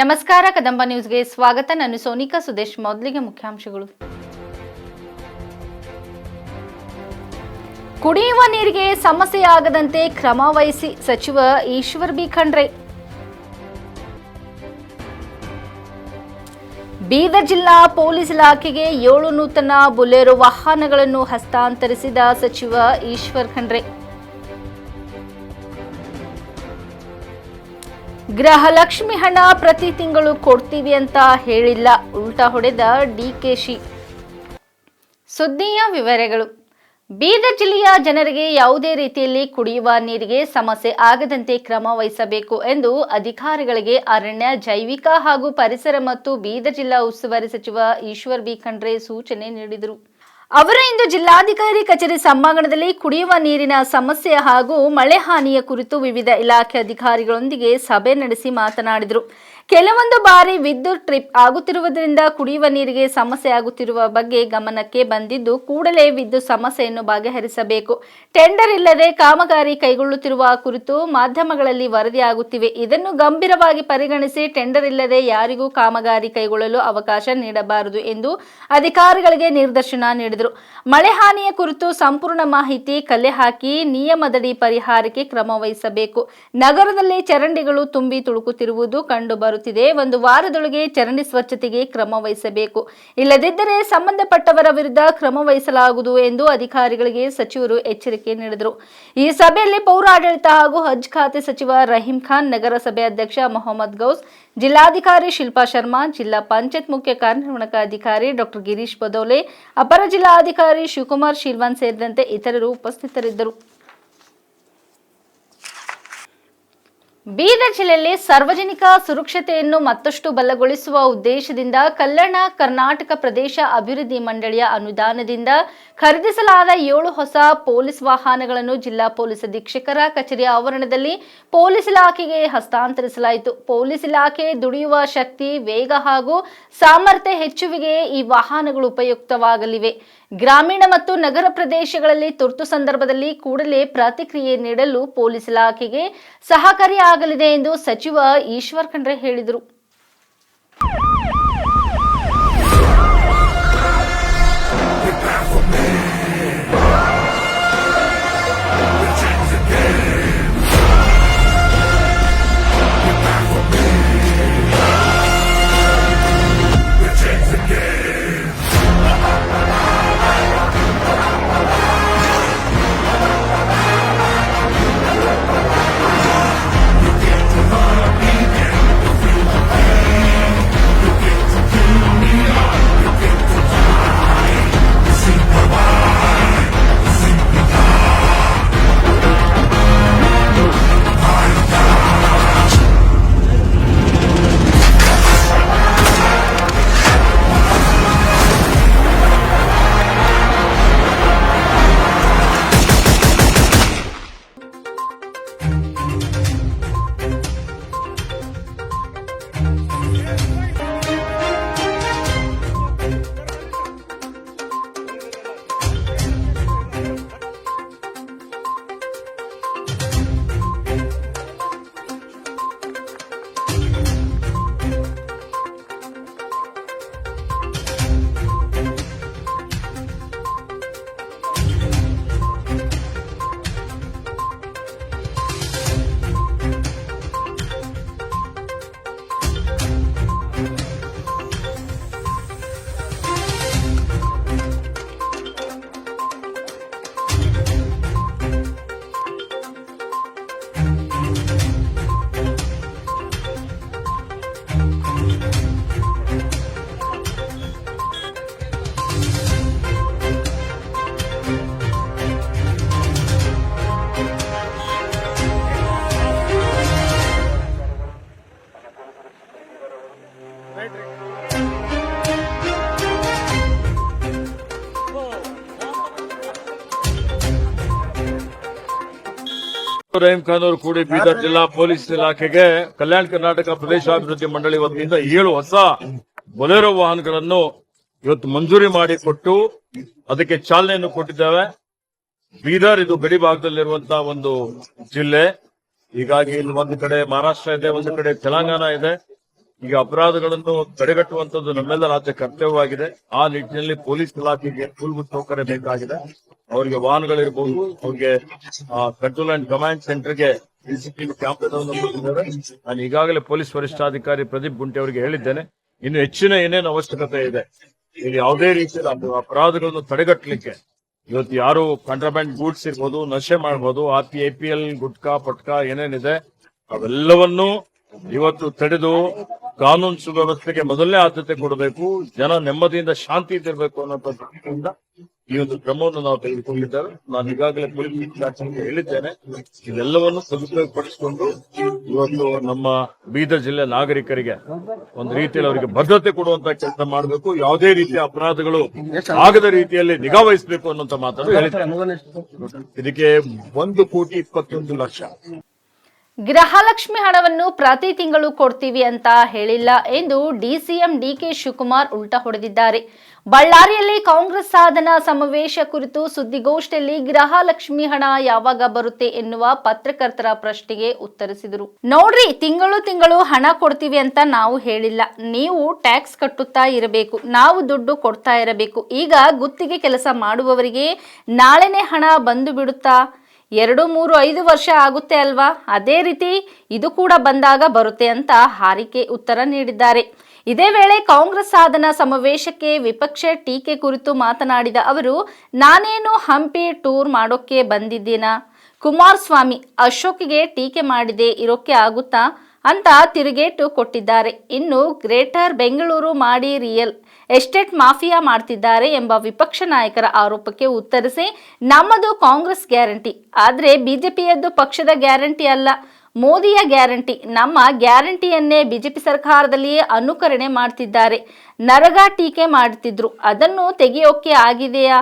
ನಮಸ್ಕಾರ, ಕದಂಬ ನ್ಯೂಸ್ಗೆ ಸ್ವಾಗತ. ನಾನು ಸೋನಿಕಾ ಸುದೇಶ್, ಮೊದಲಿಗೆ ಮುಖ್ಯಾಂಶಗಳು. ಕುಡಿಯುವ ನೀರಿಗೆ ಸಮಸ್ಯೆಯಾಗದಂತೆ ಕ್ರಮ ವಹಿಸಿ, ಸಚಿವ ಈಶ್ವರ್ ಬಿ. ಖಂಡ್ರೆ. ಬೀದರ್ ಜಿಲ್ಲಾ ಪೊಲೀಸ್ ಇಲಾಖೆಗೆ ಏಳು ನೂತನ ಬುಲೆರೋ ವಾಹನಗಳನ್ನು ಹಸ್ತಾಂತರಿಸಿದ ಸಚಿವ ಈಶ್ವರ್ ಖಂಡ್ರೆ. ಗೃಹಲಕ್ಷ್ಮಿ ಹಣ ಪ್ರತಿ ತಿಂಗಳು ಕೊಡ್ತೀವಿ ಅಂತ ಹೇಳಿಲ್ಲ. ಉಲ್ಟಾ ಹೊಡೆದ ಡಿಕೆಶಿ ಸುದ್ದಿಯ ವಿವರಗಳು. ಬೀದರ್ ಜಿಲ್ಲೆಯ ಜನರಿಗೆ ಯಾವುದೇ ರೀತಿಯಲ್ಲಿ ಕುಡಿಯುವ ನೀರಿಗೆ ಸಮಸ್ಯೆ ಆಗದಂತೆ ಕ್ರಮ ವಹಿಸಬೇಕು ಎಂದು ಅಧಿಕಾರಿಗಳಿಗೆ ಅರಣ್ಯ, ಜೈವಿಕ ಹಾಗೂ ಪರಿಸರ ಮತ್ತು ಬೀದರ್ ಜಿಲ್ಲಾ ಉಸ್ತುವಾರಿ ಸಚಿವ ಈಶ್ವರ್ ಬಿ ಖಂಡ್ರೆ ಸೂಚನೆ ನೀಡಿದರು. ಅವರು ಇಂದು ಜಿಲ್ಲಾಧಿಕಾರಿ ಕಚೇರಿ ಸಭಾಂಗಣದಲ್ಲಿ ಕುಡಿಯುವ ನೀರಿನ ಸಮಸ್ಯೆ ಹಾಗೂ ಮಳೆ ಹಾನಿಯ ಕುರಿತು ವಿವಿಧ ಇಲಾಖೆ ಅಧಿಕಾರಿಗಳೊಂದಿಗೆ ಸಭೆ ನಡೆಸಿ ಮಾತನಾಡಿದರು. ಕೆಲವೊಂದು ಬಾರಿ ವಿದ್ಯುತ್ ಟ್ರಿಪ್ ಆಗುತ್ತಿರುವುದರಿಂದ ಕುಡಿಯುವ ನೀರಿಗೆ ಸಮಸ್ಯೆ ಆಗುತ್ತಿರುವ ಬಗ್ಗೆ ಗಮನಕ್ಕೆ ಬಂದಿದ್ದು ಕೂಡಲೇ ವಿದ್ಯುತ್ ಸಮಸ್ಯೆಯನ್ನು ಬಗೆಹರಿಸಬೇಕು. ಟೆಂಡರ್ ಇಲ್ಲದೆ ಕಾಮಗಾರಿ ಕೈಗೊಳ್ಳುತ್ತಿರುವ ಕುರಿತು ಮಾಧ್ಯಮಗಳಲ್ಲಿ ವರದಿಯಾಗುತ್ತಿವೆ. ಇದನ್ನು ಗಂಭೀರವಾಗಿ ಪರಿಗಣಿಸಿ ಟೆಂಡರ್ ಇಲ್ಲದೆ ಯಾರಿಗೂ ಕಾಮಗಾರಿ ಕೈಗೊಳ್ಳಲು ಅವಕಾಶ ನೀಡಬಾರದು ಎಂದು ಅಧಿಕಾರಿಗಳಿಗೆ ನಿರ್ದೇಶನ ನೀಡಿದರು. ಮಳೆ ಹಾನಿಯ ಕುರಿತು ಸಂಪೂರ್ಣ ಮಾಹಿತಿ ಕಲೆ ಹಾಕಿ ನಿಯಮದಡಿ ಪರಿಹಾರಕ್ಕೆ ಕ್ರಮ ವಹಿಸಬೇಕು. ನಗರದಲ್ಲಿ ಚರಂಡಿಗಳು ತುಂಬಿ ತುಳುಕುತ್ತಿರುವುದು ಕಂಡು ಬರುತ್ತಿದೆ. ಒಂದು ವಾರದೊಳಗೆ ಚರಂಡಿ ಸ್ವಚ್ಛತೆಗೆ ಕ್ರಮ ವಹಿಸಬೇಕು. ಇಲ್ಲದಿದ್ದರೆ ಸಂಬಂಧಪಟ್ಟವರ ವಿರುದ್ಧ ಕ್ರಮ ವಹಿಸಲಾಗುವುದು ಎಂದು ಅಧಿಕಾರಿಗಳಿಗೆ ಸಚಿವರು ಎಚ್ಚರಿಕೆ ನೀಡಿದರು. ಈ ಸಭೆಯಲ್ಲಿ ಪೌರಾಡಳಿತ ಹಾಗೂ ಹಜ್ ಖಾತೆ ಸಚಿವ ರಹೀಂ ಖಾನ್, ನಗರಸಭೆ ಅಧ್ಯಕ್ಷ ಮೊಹಮ್ಮದ್ ಗೌಸ್, ಜಿಲ್ಲಾಧಿಕಾರಿ ಶಿಲ್ಪಾ ಶರ್ಮಾ, ಜಿಲ್ಲಾ ಪಂಚಾಯತ್ ಮುಖ್ಯ ಕಾರ್ಯನಿರ್ವಹಣಾಧಿಕಾರಿ ಡಾಕ್ಟರ್ ಗಿರೀಶ್ ಬದೋಲೆ, ಅಪರ ಜಿಲ್ಲಾಧಿಕಾರಿ ಶಿವಕುಮಾರ್ ಶಿಲ್ವಾನ್ ಸೇರಿದಂತೆ ಇತರರು ಉಪಸ್ಥಿತರಿದ್ದರು. ಬೀದರ್ ಜಿಲ್ಲೆಯಲ್ಲಿ ಸಾರ್ವಜನಿಕ ಸುರಕ್ಷತೆಯನ್ನು ಮತ್ತಷ್ಟು ಬಲಗೊಳಿಸುವ ಉದ್ದೇಶದಿಂದ ಕಲ್ಯಾಣ ಕರ್ನಾಟಕ ಪ್ರದೇಶ ಅಭಿವೃದ್ಧಿ ಮಂಡಳಿಯ ಅನುದಾನದಿಂದ ಖರೀದಿಸಲಾದ ಏಳು ಹೊಸ ಪೊಲೀಸ್ ವಾಹನಗಳನ್ನು ಜಿಲ್ಲಾ ಪೊಲೀಸ್ ಅಧೀಕ್ಷಕರ ಕಚೇರಿ ಆವರಣದಲ್ಲಿ ಪೊಲೀಸ್ ಇಲಾಖೆಗೆ ಹಸ್ತಾಂತರಿಸಲಾಯಿತು. ಪೊಲೀಸ್ ಇಲಾಖೆ ದುಡಿಯುವ ಶಕ್ತಿ, ವೇಗ ಹಾಗೂ ಸಾಮರ್ಥ್ಯ ಹೆಚ್ಚುವಿಗೆ ಈ ವಾಹನಗಳು ಉಪಯುಕ್ತವಾಗಲಿವೆ. ಗ್ರಾಮೀಣ ಮತ್ತು ನಗರ ಪ್ರದೇಶಗಳಲ್ಲಿ ತುರ್ತು ಸಂದರ್ಭದಲ್ಲಿ ಕೂಡಲೇ ಪ್ರತಿಕ್ರಿಯೆ ನೀಡಲು ಪೊಲೀಸ್ ಇಲಾಖೆಗೆ ಸಹಕಾರಿಯಾಗಲಿದೆ ಎಂದು ಸಚಿವ ಈಶ್ವರ್ ಖಂಡ್ರೆ ಹೇಳಿದರು. ರಹೀಂ ಖಾನ್ ಅವರು ಕೂಡಿ ಬೀದರ್ ಜಿಲ್ಲಾ ಪೊಲೀಸ್ ಇಲಾಖೆಗೆ ಕಲ್ಯಾಣ ಕರ್ನಾಟಕ ಪ್ರದೇಶಾಭಿವೃದ್ಧಿ ಮಂಡಳಿ ವತಿಯಿಂದ ಏಳು ಹೊಸ ಬೊಲೆರೋ ವಾಹನಗಳನ್ನು ಇವತ್ತು ಮಂಜೂರಿ ಮಾಡಿ ಕೊಟ್ಟು ಅದಕ್ಕೆ ಚಾಲನೆಯನ್ನು ಕೊಟ್ಟಿದ್ದೇವೆ. ಬೀದರ್ ಇದು ಗಡಿ ಭಾಗದಲ್ಲಿರುವಂತ ಒಂದು ಜಿಲ್ಲೆ. ಹೀಗಾಗಿ ಇಲ್ಲಿ ಒಂದು ಕಡೆ ಮಹಾರಾಷ್ಟ್ರ ಇದೆ ಒಂದು ಕಡೆ ತೆಲಂಗಾಣ ಇದೆ. ಈಗ ಅಪರಾಧಗಳನ್ನು ತಡೆಗಟ್ಟುವಂತದ್ದು ನಮ್ಮೆಲ್ಲ ರಾಜ್ಯ ಕರ್ತವ್ಯವಾಗಿದೆ. ಆ ನಿಟ್ಟಿನಲ್ಲಿ ಪೊಲೀಸ್ ಇಲಾಖೆಗೆ ಮೂಲಭೂತ ಸೌಕರ್ಯ ಬೇಕಾಗಿದೆ. ಅವರಿಗೆ ವಾಹನಗಳಿರ್ಬೋದು, ಅವ್ರಿಗೆ ಕಂಟ್ರೋಲ್ ಅಂಡ್ ಕಮಾಂಡ್ ಸೆಂಟರ್ಗೆ ಕ್ಯಾಮ್ರಾಗಳನ್ನು ಕೊಟ್ಟಿದ್ದಾರೆ. ನಾನು ಈಗಾಗಲೇ ಪೊಲೀಸ್ ವರಿಷ್ಠಾಧಿಕಾರಿ ಪ್ರದೀಪ್ ಗುಂಟೆ ಅವರಿಗೆ ಹೇಳಿದ್ದೇನೆ. ಇನ್ನು ಹೆಚ್ಚಿನ ಏನೇನು ಅವಶ್ಯಕತೆ ಇದೆ, ಇಲ್ಲಿ ಯಾವುದೇ ರೀತಿಯ ಅಪರಾಧಗಳನ್ನು ತಡೆಗಟ್ಟಲಿಕ್ಕೆ ಇವತ್ತು ಯಾರು ಕಂಟ್ರಬ್ಯಾಂಡ್ ಗೂಡ್ಸ್ ಇರ್ಬೋದು, ನಶೆ ಮಾಡ್ಬೋದು, R P I, P, L, gutka, ಪಟ್ಕಾ ಏನೇನಿದೆ, ಅವೆಲ್ಲವನ್ನೂ ಇವತ್ತು ತಡೆದು ಕಾನೂನು ಸುವ್ಯವಸ್ಥೆಗೆ ಮೊದಲನೇ ಆದ್ಯತೆ ಕೊಡಬೇಕು, ಜನ ನೆಮ್ಮದಿಯಿಂದ ಶಾಂತಿ ಇರಬೇಕು ಅನ್ನೋ ದೃಷ್ಟಿಯಿಂದ ಈ ಒಂದು ಕ್ರಮವನ್ನು ನಾವು ತೆಗೆದುಕೊಂಡಿದ್ದೇವೆ. ನಾನು ಈಗಾಗಲೇ ಪೊಲೀಸ್ ಹೇಳಿದ್ದೇನೆ, ಇದೆಲ್ಲವನ್ನು ಸದುಪಯೋಗಪಡಿಸಿಕೊಂಡು ಇವತ್ತು ನಮ್ಮ ಬೀದರ್ ಜಿಲ್ಲೆ ನಾಗರಿಕರಿಗೆ ಒಂದು ರೀತಿಯಲ್ಲಿ ಅವರಿಗೆ ಭದ್ರತೆ ಕೊಡುವಂತ ಕೆಲಸ ಮಾಡಬೇಕು. ಯಾವುದೇ ರೀತಿಯ ಅಪರಾಧಗಳು ಆಗದ ರೀತಿಯಲ್ಲಿ ನಿಗಾ ವಹಿಸಬೇಕು ಅನ್ನುವಂತ ಮಾತನ್ನು ಹೇಳಿದ್ದೇನೆ. ಇದಕ್ಕೆ ಒಂದು ಕೋಟಿ ಇಪ್ಪತ್ತೊಂದು ಲಕ್ಷ. ಗೃಹಲಕ್ಷ್ಮಿ ಹಣವನ್ನು ಪ್ರತಿ ತಿಂಗಳು ಕೊಡ್ತೀವಿ ಅಂತ ಹೇಳಿಲ್ಲ ಎಂದು ಡಿಸಿಎಂ ಡಿಕೆ ಶಿವಕುಮಾರ್ ಉಲ್ಟಾ ಹೊಡೆದಿದ್ದಾರೆ. ಬಳ್ಳಾರಿಯಲ್ಲಿ ಕಾಂಗ್ರೆಸ್ ಸಾಧನ ಸಮಾವೇಶ ಕುರಿತು ಸುದ್ದಿಗೋಷ್ಠಿಯಲ್ಲಿ ಗೃಹಲಕ್ಷ್ಮಿ ಹಣ ಯಾವಾಗ ಬರುತ್ತೆ ಎನ್ನುವ ಪತ್ರಕರ್ತರ ಪ್ರಶ್ನೆಗೆ ಉತ್ತರಿಸಿದರು. ನೋಡ್ರಿ, ತಿಂಗಳು ತಿಂಗಳು ಹಣ ಕೊಡ್ತೀವಿ ಅಂತ ನಾವು ಹೇಳಿಲ್ಲ. ನೀವು ಟ್ಯಾಕ್ಸ್ ಕಟ್ಟುತ್ತಾ ಇರಬೇಕು, ನಾವು ದುಡ್ಡು ಕೊಡ್ತಾ ಇರಬೇಕು. ಈಗ ಗುತ್ತಿಗೆ ಕೆಲಸ ಮಾಡುವವರಿಗೆ ನಾಳೆನೇ ಹಣ ಬಂದು ಬಿಡುತ್ತಾ? ಎರಡು, ಮೂರು, ಐದು ವರ್ಷ ಆಗುತ್ತೆ ಅಲ್ವಾ? ಅದೇ ರೀತಿ ಇದು ಕೂಡ ಬಂದಾಗ ಬರುತ್ತೆ ಅಂತ ಹಾರಿಕೆ ಉತ್ತರ ನೀಡಿದ್ದಾರೆ. ಇದೇ ವೇಳೆ ಕಾಂಗ್ರೆಸ್ ಸಾಧನ ಸಮಾವೇಶಕ್ಕೆ ವಿಪಕ್ಷ ಟೀಕೆ ಕುರಿತು ಮಾತನಾಡಿದ ಅವರು, ನಾನೇನು ಹಂಪಿ ಟೂರ್ ಮಾಡೋಕ್ಕೆ ಬಂದಿದ್ದೀನಾ? ಕುಮಾರಸ್ವಾಮಿ ಅಶೋಕ್ಗೆ ಟೀಕೆ ಮಾಡಿದೆ, ಇರೋಕ್ಕೆ ಆಗುತ್ತಾ? ಅಂತ ತಿರುಗೇಟು ಕೊಟ್ಟಿದ್ದಾರೆ. ಇನ್ನು ಗ್ರೇಟರ್ ಬೆಂಗಳೂರು ಮಾಡಿ ರಿಯಲ್ ಎಸ್ಟೇಟ್ ಮಾಫಿಯಾ ಮಾಡ್ತಿದ್ದಾರೆ ಎಂಬ ವಿಪಕ್ಷ ನಾಯಕರ ಆರೋಪಕ್ಕೆ ಉತ್ತರಿಸಿ ನಮ್ಮದು ಕಾಂಗ್ರೆಸ್ ಗ್ಯಾರಂಟಿ. ಆದರೆ ಬಿಜೆಪಿಯದ್ದು ಪಕ್ಷದ ಗ್ಯಾರಂಟಿ ಅಲ್ಲ. ಮೋದಿಯ ಗ್ಯಾರಂಟಿ. ನಮ್ಮ ಗ್ಯಾರಂಟಿಯನ್ನೇ ಬಿಜೆಪಿ ಸರ್ಕಾರದಲ್ಲಿಯೇ ಅನುಕರಣೆ ಮಾಡ್ತಿದ್ದಾರೆ. ನರಗ ಟೀಕೆ ಮಾಡ್ತಿದ್ರು. ಅದನ್ನು ತೆಗೆಯೋಕೆ ಆಗಿದೆಯಾ?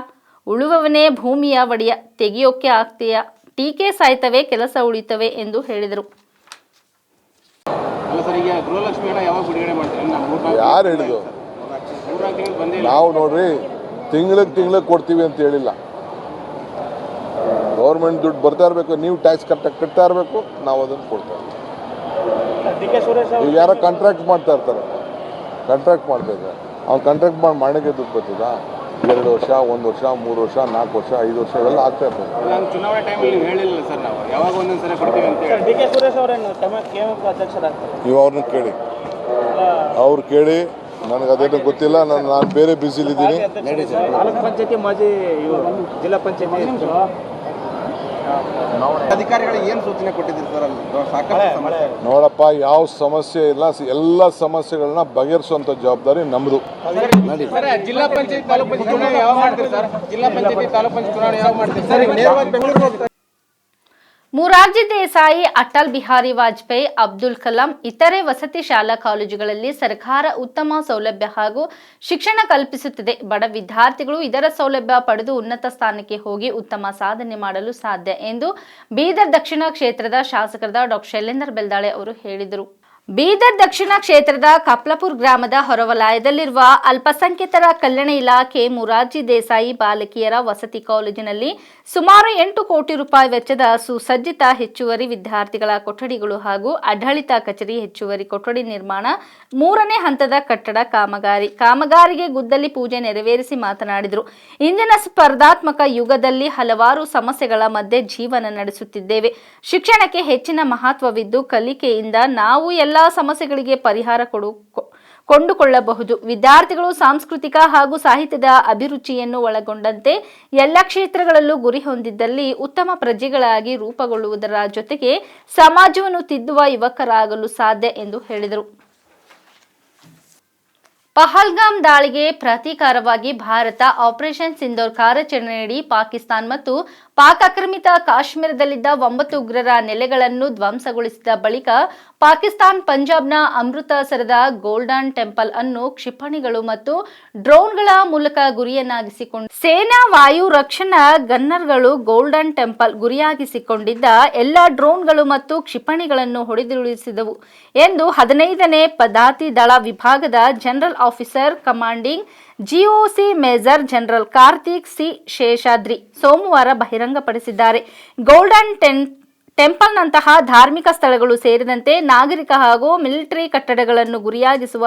ಉಳುವವನೇ ಭೂಮಿಯ ಒಡೆಯ. ತೆಗೆಯೋಕೆ ಆಗ್ತೀಯಾ? ಟೀಕೆ ಸಾಯ್ತವೆ ಕೆಲಸ ಉಳಿತವೆ ಎಂದು ಹೇಳಿದರು. ಯಾರು ಹೇಳಿದ್ರು ಮೂರ್ನಾಲ್ಕು ತಿಂಗಳು ಬಂದೇ ಇಲ್ಲ ನಾವು ನೋಡ್ರಿ ತಿಂಗ್ಳಿಗೆ ತಿಂಗ್ಳಿಗೆ ಕೊಡ್ತೀವಿ ಅಂತ ಹೇಳಿಲ್ಲ. ಗೌರ್ಮೆಂಟ್ ದುಡ್ಡು ಬರ್ತಾ ಇರಬೇಕು ನೀವು ಟ್ಯಾಕ್ಸ್ ಕರೆಕ್ಟಾಗಿ ಕಟ್ತಾ ಇರಬೇಕು ನಾವು ಅದನ್ನು ಕೊಡ್ತಾ ಇರ್ತೀವಿ. ಈಗ ಯಾರೋ ಕಾಂಟ್ರಾಕ್ಟ್ ಮಾಡ್ತಾ ಇರ್ತಾರೆ. ಕಾಂಟ್ರಾಕ್ಟ್ ಮಾಡ್ತಾ ಇದ್ದಾರೆ. ಅವ್ನು ಕಾಂಟ್ರಾಕ್ಟ್ ಮಾಡಿ ಮಾಡೋಕ್ಕೆ ದುಡ್ಡು ಬರ್ತದ? ಎರಡು ವರ್ಷ ಒಂದು ವರ್ಷ ಮೂರು ವರ್ಷ ನಾಲ್ಕು ವರ್ಷ ಐದು ವರ್ಷ ಇವೆಲ್ಲ ಆಗ್ತಾ ಇರ್ತದೆ ನಾನು ಚುನಾವಣೆ ಟೈಮಲ್ಲಿ ನೀವು ಹೇಳಿಲ್ಲ ಸರ್ ನಾವು. ಯಾವಾಗ ಒಂದೊಂದು ಸಲ ಕೊಡ್ತೀವಿ ಅಂತ ಡಿ ಕೆ ಸುರೇಶ್ ಅವರೇನು ಕೆಎಂಎಫ್ ಅಧ್ಯಕ್ಷರಾಗ್ತಾರೆ? ನೀವು ಅವ್ರನ್ನ ಕೇಳಿ. ಅವ್ರು ಕೇಳಿ ನನಗೆ ಅದೇನು ಗೊತ್ತಿಲ್ಲ. ನಾನು ನಾನು ಬೇರೆ ಬ್ಯುಸಿಲಿದ್ದೀನಿ. ತಾಲೂಕ್ ಪಂಚಾಯತಿ ಮಾಜಿ ಇವರು ಜಿಲ್ಲಾ ಪಂಚಾಯತಿ ಅಧಿಕಾರಿಗಳಿಗೆ ಏನು ಸೂಚನೆ ಕೊಟ್ಟಿದ್ದೀರಿ ಸರ್ ಅಲ್ಲಿ? ಸಾಕಷ್ಟು ಸಮಸ್ಯೆ ನೋಡಪ್ಪ ಯಾವ ಸಮಸ್ಯೆ ಇಲ್ಲ. ಎಲ್ಲ ಸಮಸ್ಯೆಗಳನ್ನ ಬಗೆಹರಿಸುವಂತ ಜವಾಬ್ದಾರಿ ನಮ್ದು. ಸರ್ ಜಿಲ್ಲಾ ಪಂಚಾಯತ್ ತಾಲೂಕು ಪಂಚಾಯತ್ ಚುನಾವಣೆ ಯಾವಾಗ ಮಾಡ್ತೀರಿ ಸರ್? ಜಿಲ್ಲಾ ಪಂಚಾಯತಿ ತಾಲೂಕು ಪಂಚಾಯತ್ ಚುನಾವಣೆ ಯಾವಾಗ ಮಾಡ್ತೀರಿ? ಸರ್ ನೇರವಾಗಿ ಬೆಂಗಳೂರಿಗೆ ಹೋಗ್ತಾರೆ? ಮುರಾರ್ಜಿ ದೇಸಾಯಿ ಅಟಲ್ ಬಿಹಾರಿ ವಾಜಪೇಯಿ, ಅಬ್ದುಲ್ ಕಲಾಂ ಇತರೆ ವಸತಿ ಶಾಲಾ ಕಾಲೇಜುಗಳಲ್ಲಿ ಸರ್ಕಾರ ಉತ್ತಮ ಸೌಲಭ್ಯ ಹಾಗೂ ಶಿಕ್ಷಣ ಕಲ್ಪಿಸುತ್ತಿದೆ. ಬಡ ವಿದ್ಯಾರ್ಥಿಗಳು ಇದರ ಸೌಲಭ್ಯ ಪಡೆದು ಉನ್ನತ ಸ್ಥಾನಕ್ಕೆ ಹೋಗಿ ಉತ್ತಮ ಸಾಧನೆ ಮಾಡಲು ಸಾಧ್ಯ ಎಂದು ಬೀದರ್ ದಕ್ಷಿಣ ಕ್ಷೇತ್ರದ ಶಾಸಕರಾದ ಡಾಕ್ಟರ್ ಶೈಲೇಂದ್ರ ಬೆಲ್ದಾಳೆ ಅವರು ಹೇಳಿದರು. ಬೀದರ್ ದಕ್ಷಿಣ ಕ್ಷೇತ್ರದ ಕಪ್ಲಪುರ್ ಗ್ರಾಮದ ಹೊರವಲಯದಲ್ಲಿರುವ ಅಲ್ಪಸಂಖ್ಯಾತರ ಕಲ್ಯಾಣ ಇಲಾಖೆ ಮುರಾರ್ಜಿ ದೇಸಾಯಿ ಬಾಲಕಿಯರ ವಸತಿ ಕಾಲೇಜಿನಲ್ಲಿ ಸುಮಾರು ಎಂಟು ಕೋಟಿ ರೂಪಾಯಿ ವೆಚ್ಚದ ಸುಸಜ್ಜಿತ ಹೆಚ್ಚುವರಿ ವಿದ್ಯಾರ್ಥಿಗಳ ಕೊಠಡಿಗಳು ಹಾಗೂ ಆಡಳಿತ ಕಚೇರಿ ಹೆಚ್ಚುವರಿ ಕೊಠಡಿ ನಿರ್ಮಾಣ, ಮೂರನೇ ಹಂತದ ಕಟ್ಟಡ ಕಾಮಗಾರಿ, ಕಾಮಗಾರಿಗೆ ಗುದ್ದಲಿ ಪೂಜೆ ನೆರವೇರಿಸಿ ಮಾತನಾಡಿದರು. ಇಂದಿನ ಸ್ಪರ್ಧಾತ್ಮಕ ಯುಗದಲ್ಲಿ ಹಲವಾರು ಸಮಸ್ಯೆಗಳ ಮಧ್ಯೆ ಜೀವನ ನಡೆಸುತ್ತಿದ್ದೇವೆ. ಶಿಕ್ಷಣಕ್ಕೆ ಹೆಚ್ಚಿನ ಮಹತ್ವವಿದ್ದು ಕಲಿಕೆಯಿಂದ ನಾವು ಎಲ್ಲ ಸಮಸ್ಯೆಗಳಿಗೆ ಪರಿಹಾರ ಕೊಡು ಕೊಂಡುಕೊಳ್ಳಬಹುದು. ವಿದ್ಯಾರ್ಥಿಗಳು ಸಾಂಸ್ಕೃತಿಕ ಹಾಗೂ ಸಾಹಿತ್ಯದ ಅಭಿರುಚಿಯನ್ನು ಒಳಗೊಂಡಂತೆ ಎಲ್ಲ ಕ್ಷೇತ್ರಗಳಲ್ಲೂ ಗುರಿ ಹೊಂದಿದ್ದಲ್ಲಿ ಉತ್ತಮ ಪ್ರಜೆಗಳಾಗಿ ರೂಪುಗೊಳ್ಳುವುದರ ಜೊತೆಗೆ ಸಮಾಜವನ್ನು ತಿದ್ದುವ ಯುವಕರಾಗಲು ಸಾಧ್ಯ ಎಂದು ಹೇಳಿದರು. ಪಹಲ್ಗಾಮ್ ದಾಳಿಗೆ ಪ್ರತೀಕಾರವಾಗಿ ಭಾರತ ಆಪರೇಷನ್ ಸಿಂಧೂರ್ ಕಾರ್ಯಾಚರಣೆಯಡಿ ಪಾಕಿಸ್ತಾನ್ ಮತ್ತು ಪಾಕ್ ಆಕ್ರಮಿತ ಕಾಶ್ಮೀರದಲ್ಲಿದ್ದ ಒಂಬತ್ತು ಉಗ್ರರ ನೆಲೆಗಳನ್ನು ಧ್ವಂಸಗೊಳಿಸಿದ ಬಳಿಕ ಪಾಕಿಸ್ತಾನ್ ಪಂಜಾಬ್ನ ಅಮೃತಸರದ ಗೋಲ್ಡನ್ ಟೆಂಪಲ್ ಅನ್ನು ಕ್ಷಿಪಣಿಗಳು ಮತ್ತು ಡ್ರೋನ್ಗಳ ಮೂಲಕ ಗುರಿಯನ್ನಾಗಿಸಿಕೊಂಡು ಸೇನಾ ವಾಯು ರಕ್ಷಣಾ ಗನ್ನರ್ಗಳು ಗೋಲ್ಡನ್ ಟೆಂಪಲ್ ಗುರಿಯಾಗಿಸಿಕೊಂಡಿದ್ದ ಎಲ್ಲ ಡ್ರೋನ್ಗಳು ಮತ್ತು ಕ್ಷಿಪಣಿಗಳನ್ನು ಹೊಡೆದುರುಳಿಸಿದವು ಎಂದು ಹದಿನೈದನೇ ಪದಾತಿ ದಳ ವಿಭಾಗದ general officer commanding GOC major general Karthik C Seshadri ಸೋಮವಾರ ಬಹಿರಂಗಪಡಿಸಿದ್ದಾರೆ. ಗೋಲ್ಡನ್ ಟೆನ್ ಟೆಂಪಲ್ನಂತಹ ಧಾರ್ಮಿಕ ಸ್ಥಳಗಳು ಸೇರಿದಂತೆ ನಾಗರಿಕ ಹಾಗೂ ಮಿಲಿಟರಿ ಕಟ್ಟಡಗಳನ್ನು ಗುರಿಯಾಗಿಸುವ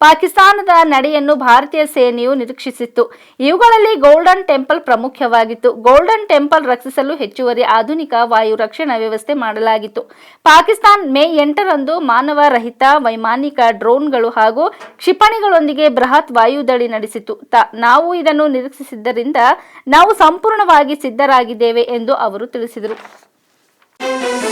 ಪಾಕಿಸ್ತಾನದ ನಡೆಯನ್ನು ಭಾರತೀಯ ಸೇನೆಯು ನಿರೀಕ್ಷಿಸಿತ್ತು. ಇವುಗಳಲ್ಲಿ ಗೋಲ್ಡನ್ ಟೆಂಪಲ್ ಪ್ರಮುಖವಾಗಿತ್ತು ಗೋಲ್ಡನ್ ಟೆಂಪಲ್ ರಕ್ಷಿಸಲು ಹೆಚ್ಚುವರಿ ಆಧುನಿಕ ವಾಯು ರಕ್ಷಣಾ ವ್ಯವಸ್ಥೆ ಮಾಡಲಾಗಿತ್ತು. ಪಾಕಿಸ್ತಾನ್ ಮೇ ಎಂಟರಂದು ಮಾನವ ರಹಿತ ವೈಮಾನಿಕ ಡ್ರೋನ್ಗಳು ಹಾಗೂ ಕ್ಷಿಪಣಿಗಳೊಂದಿಗೆ ಬೃಹತ್ ವಾಯುದಳಿ ನಡೆಸಿತು ನಾವು ಇದನ್ನು ನಿರೀಕ್ಷಿಸಿದ್ದರಿಂದ ನಾವು ಸಂಪೂರ್ಣವಾಗಿ ಸಿದ್ಧರಾಗಿದ್ದೇವೆ ಎಂದು ಅವರು ತಿಳಿಸಿದರು. Thank you.